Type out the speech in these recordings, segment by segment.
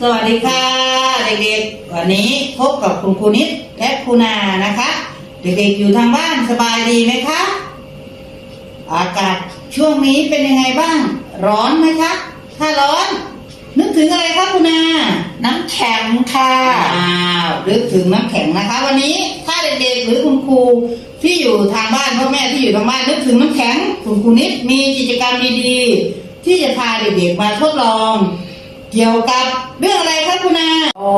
สวัสดีค่ะ เด็กๆ วันนี้พบกับคุณครูนิดและครูนานะคะ เด็กๆอยู่ทางบ้านสบายดีไหมคะ อากาศช่วงนี้เป็นยังไงบ้าง ร้อนไหมคะ ถ้าร้อน นึกถึงอะไรคะคุณนา น้ำแข็งค่ะอ้าวนึกถึงน้ำแข็งนะคะ วันนี้ถ้าเด็กๆหรือคุณครูที่อยู่ทางบ้านพ่อแม่ที่อยู่ทางบ้านนึกถึงน้ำแข็งคุณครูนิดมีกิจกรรมดีๆ ที่จะพาเด็กๆมาทดลอง เกี่ยวกับเรื่องอะไรคะคุณนาอ๋อ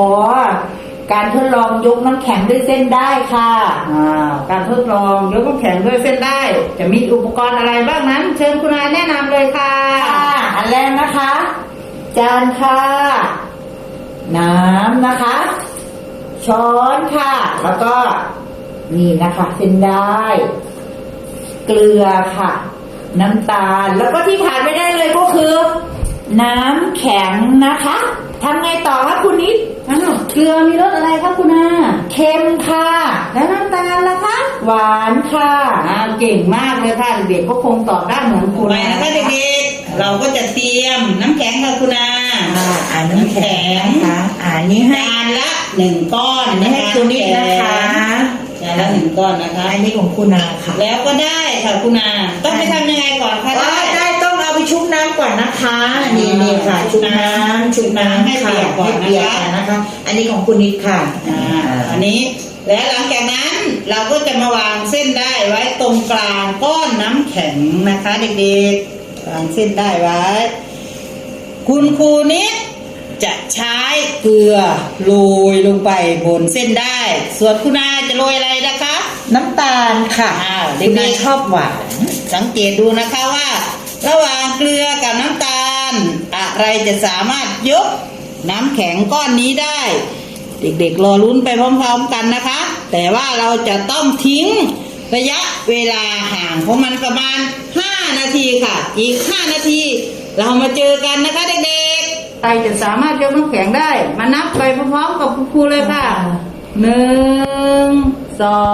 การทดลองยกน้ำแข็งด้วยเส้นได้ค่ะอ่าการทดลองยกน้ำแข็งด้วยเส้นได้ จะมีอุปกรณ์อะไรบ้างนั้น เชิญคุณนายแนะนำเลยค่ะ ค่ะอันแรกนะคะ จานค่ะ น้ำนะคะ ช้อนค่ะ แล้วก็นี่นะคะ เส้นได้ เกลือค่ะ น้ำตาลแล้วก็ที่ขาดไม่ได้เลยก็คือ น้ำแข็งนะคะทำไงต่อคะคุณนิดอ้าวเกลือมีรสอะไรครับคุณนาเค็มค่ะ แล้วน้ำตาลล่ะคะ หวานค่ะอ่าเก่งมากเลยค่ะเด็กๆก็คงตอบได้เหมือนคุณนานะคะเด็กๆ เราก็จะเตรียมน้ำแข็งค่ะคุณนาอ่าอ่าน้ำแข็งนะคะอ่านี่ให้จานละหนึ่งก้อนอันนี้ให้คุณนิดนะคะจานละหนึ่งก้อนนะคะ อันนี้ของคุณนาค่ะ แล้วก็ได้ค่ะคุณนาต้องไปทำยังไงก่อนคะว่าได้ ชุบน้ำก่อนนะคะนี่นี่ค่ะชุบน้ำชุบน้ำให้เปียกก่อนให้เปียกนะคะก่อนนะคะ อันนี้ของคุณนิดค่ะอ่าอันนี้และหลังจากนั้นเราก็จะมาวางเส้นได้ไว้ตรงกลางก้อนน้ำแข็งนะคะเด็กๆวางเส้นได้ไว้ คุณครูนิดจะใช้เกลือโรยลงไปบนเส้นได้ ส่วนคุณอาจะโรยอะไรนะคะ น้ำตาลค่ะอ้าวคุณนาเด็กๆชอบหวานสังเกตดูนะคะว่า ระหว่างเกลือกับน้ำตาล อะไรจะสามารถยกน้ำแข็งก้อนนี้ได้ เด็กๆรอลุ้นไปพร้อมๆกันนะคะ แต่ว่าเราจะต้องทิ้งระยะเวลาห่างของมันประมาณ 5 นาทีค่ะ อีก 5 นาที เรามาเจอกันนะคะเด็กๆใครจะสามารถยกน้ำแข็งได้ มานับไปพร้อมๆกับคุณครูเลยค่ะหนึ่งสอ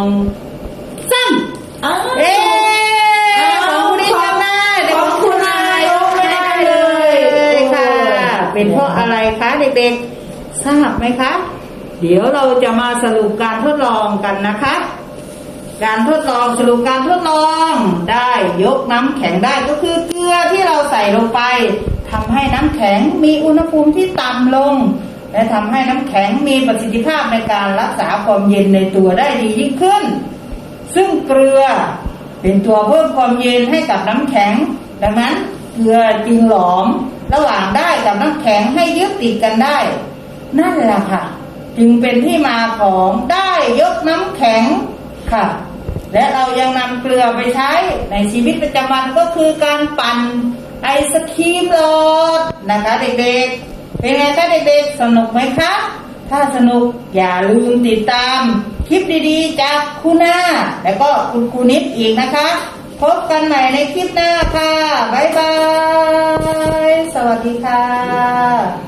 ง ทราบไหมคะ เดี๋ยวเราจะมาสรุปการทดลองกันนะคะ การทดลองสรุปการทดลองได้ยกน้ำแข็งได้ก็คือเกลือที่เราใส่ลงไปทำให้น้ำแข็งมีอุณหภูมิที่ต่ำลง และทำให้น้ำแข็งมีประสิทธิภาพในการรักษาความเย็นในตัวได้ดียิ่งขึ้น ซึ่งเกลือเป็นตัวเพิ่มความเย็นให้กับน้ำแข็ง ดังนั้นเกลือจึงหลอมระหว่างได้กับน้ำแข็งให้ยึดติดกันได้ นั่นแหละค่ะ จึงเป็นที่มาของได้ยกน้ำแข็งค่ะ และเรายังนำเกลือไปใช้ในชีวิตประจำวันก็คือการปั่นไอศครีมรดนะคะ เด็กๆ เป็นไงคะเด็กๆ สนุกไหมคะ ถ้าสนุกอย่าลืมติดตาม คลิปดีๆ จากคุณหน้า และก็คุณครูนิดอีกนะคะ พบกันใหม่ในคลิปหน้าค่ะ บ๊ายบาย สวัสดีค่ะ